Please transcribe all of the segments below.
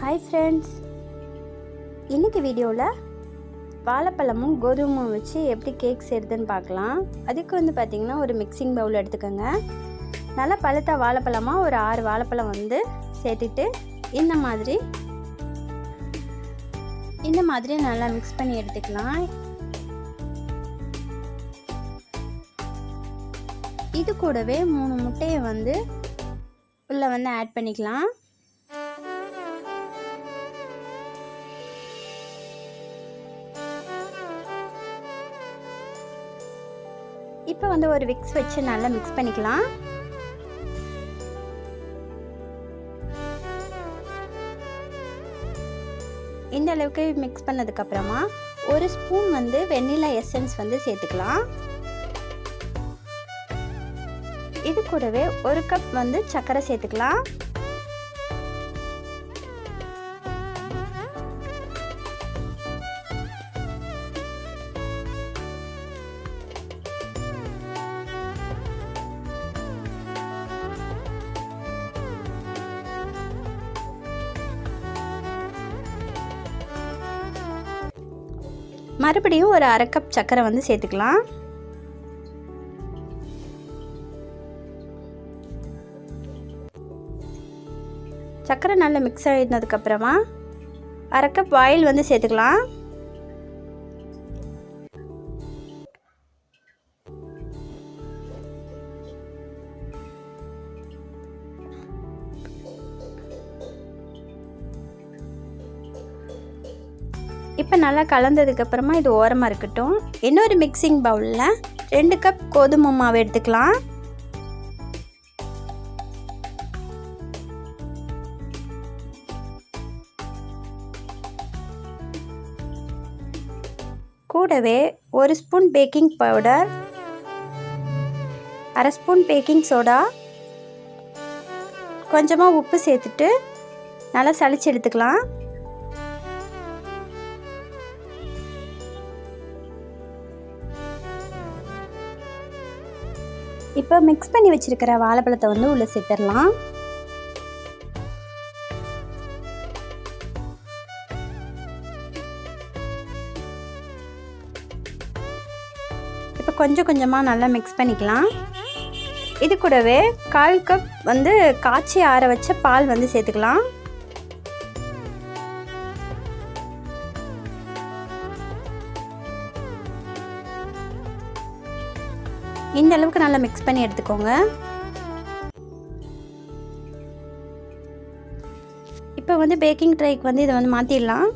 Hi friends இன்னைக்கு வீடியோவில் வாழைப்பழமும் கோதுமும் வச்சு எப்படி கேக் செய்கிறதுன்னு பார்க்கலாம். அதுக்கு வந்து பார்த்திங்கன்னா ஒரு மிக்சிங் பவுல் எடுத்துக்கோங்க. நல்லா பழுத்த வாழைப்பழமாக ஒரு ஆறு வாழைப்பழம் வந்து சேர்த்துட்டு இந்த மாதிரி இந்த மாதிரி நல்லா மிக்ஸ் பண்ணி எடுத்துக்கலாம். இது கூடவே மூணு முட்டையை வந்து உள்ளே வந்து ஆட் பண்ணிக்கலாம். இப்போ வந்து ஒரு விக்ஸ் வச்சு நல்லா மிக்ஸ் பண்ணிக்கலாம். இந்த அளவுக்கு மிக்ஸ் பண்ணதுக்கப்புறமா ஒரு ஸ்பூன் வந்து வெண்ணிலா எசன்ஸ் வந்து சேர்த்துக்கலாம். இது கூடவே ஒரு கப் வந்து சர்க்கரை சேர்த்துக்கலாம். மறுபடியும் ஒரு அரை கப் சர்க்கரை வந்து சேர்த்துக்கலாம். சர்க்கரை நல்லா மிக்ஸ் ஆகினதுக்கப்புறமா அரை கப் ஆயில் வந்து சேர்த்துக்கலாம். இப்போ நல்லா கலந்ததுக்கப்புறமா இது ஓரமாக இருக்கட்டும். இன்னொரு மிக்சிங் பவுலில் ரெண்டு கப் கோதுமை மாவு எடுத்துக்கலாம். கூடவே ஒரு ஸ்பூன் பேக்கிங் பவுடர் அரை ஸ்பூன் பேக்கிங் சோடா கொஞ்சமாக உப்பு சேர்த்துட்டு நல்லா சளிச்சு எடுத்துக்கலாம். இப்போ மிக்ஸ் பண்ணி வச்சுருக்கிற வாழைப்பழத்தை வந்து உள்ளே சேர்த்துடலாம். இப்போ கொஞ்சம் கொஞ்சமாக நல்லா மிக்ஸ் பண்ணிக்கலாம். இது கூடவே கால் கப் வந்து காய்ச்சி ஆற வச்ச பால் வந்து சேர்த்துக்கலாம். இந்த அளவுக்கு நல்லா மிக்ஸ் பண்ணி எடுத்துக்கோங்க. இப்போ வந்து பேக்கிங் ட்ரைக்கு வந்து இதை வந்து மாற்றிடலாம்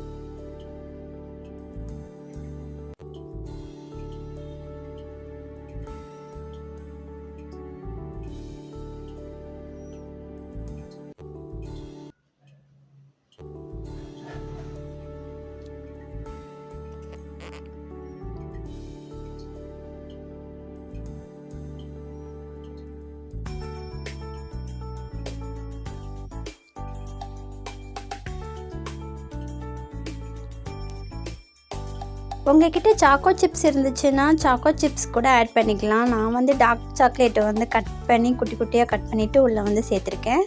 உங்ககிட்ட சாக்கோ சிப்ஸ் இருந்துச்சுன்னா சாக்கோ சிப்ஸ் கூட ஆட் பண்ணிக்கலாம். நான் வந்து டார்க் சாக்லேட்டை வந்து கட் பண்ணி குட்டி குட்டியாக கட் பண்ணிவிட்டு உள்ளே வந்து சேர்த்துருக்கேன்.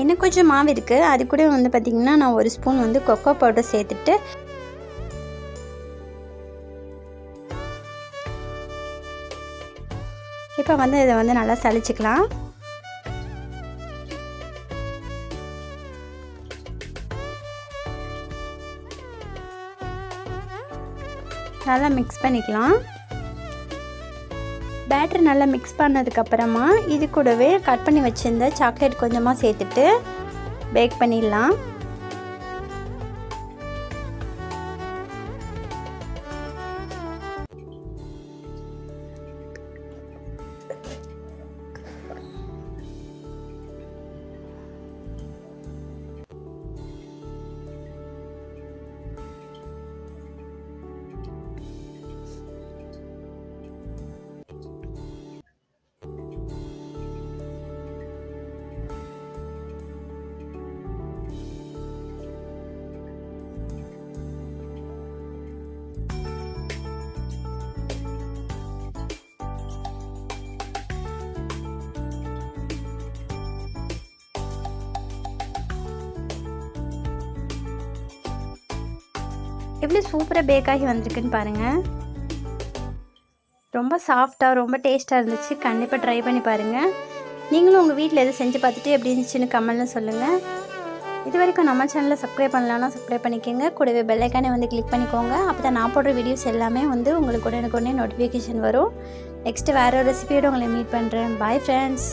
இன்னும் கொஞ்சம் மாவு இருக்குது அது கூட வந்து பார்த்திங்கன்னா நான் ஒரு ஸ்பூன் வந்து கொக்கோ பவுடர் சேர்த்துட்டு இப்போ வந்து இதை வந்து நல்லா சளிச்சிக்கலாம். நல்லா மிக்ஸ் பண்ணிக்கலாம். பேட்டர் நல்லா மிக்ஸ் பண்ணதுக்கப்புறமா இது கூடவே கட் பண்ணி வச்சுருந்த சாக்லேட் கொஞ்சமாக சேர்த்துட்டு பேக் பண்ணிடலாம். எப்படி சூப்பராக பேக் ஆகி வந்திருக்குன்னு பாருங்கள் ரொம்ப சாஃப்டாக ரொம்ப டேஸ்ட்டாக இருந்துச்சு. கண்டிப்பாக ட்ரை பண்ணி பாருங்கள் நீங்களும் உங்கள் வீட்டில் எதுவும் செஞ்சு பார்த்துட்டு எப்படி இருந்துச்சுன்னு கமெண்ட்லாம் சொல்லுங்கள் இது வரைக்கும் நம்ம சேனலில் சப்ஸ்கிரைப் பண்ணலாம்னா சப்ஸ்கிரைப் பண்ணிக்கோங்க. கூடவே பெல்லைக்கானே வந்து கிளிக் பண்ணிக்கோங்க. அப்போ தான் நான் போடுற வீடியோஸ் எல்லாமே வந்து உங்களுக்கு உடனுக்குடனே நோட்டிஃபிகேஷன் வரும். நெக்ஸ்ட்டு வேறு ஒரு ரெசிபியோட உங்களை மீட் பண்ணுறேன் பாய் ஃப்ரெண்ட்ஸ்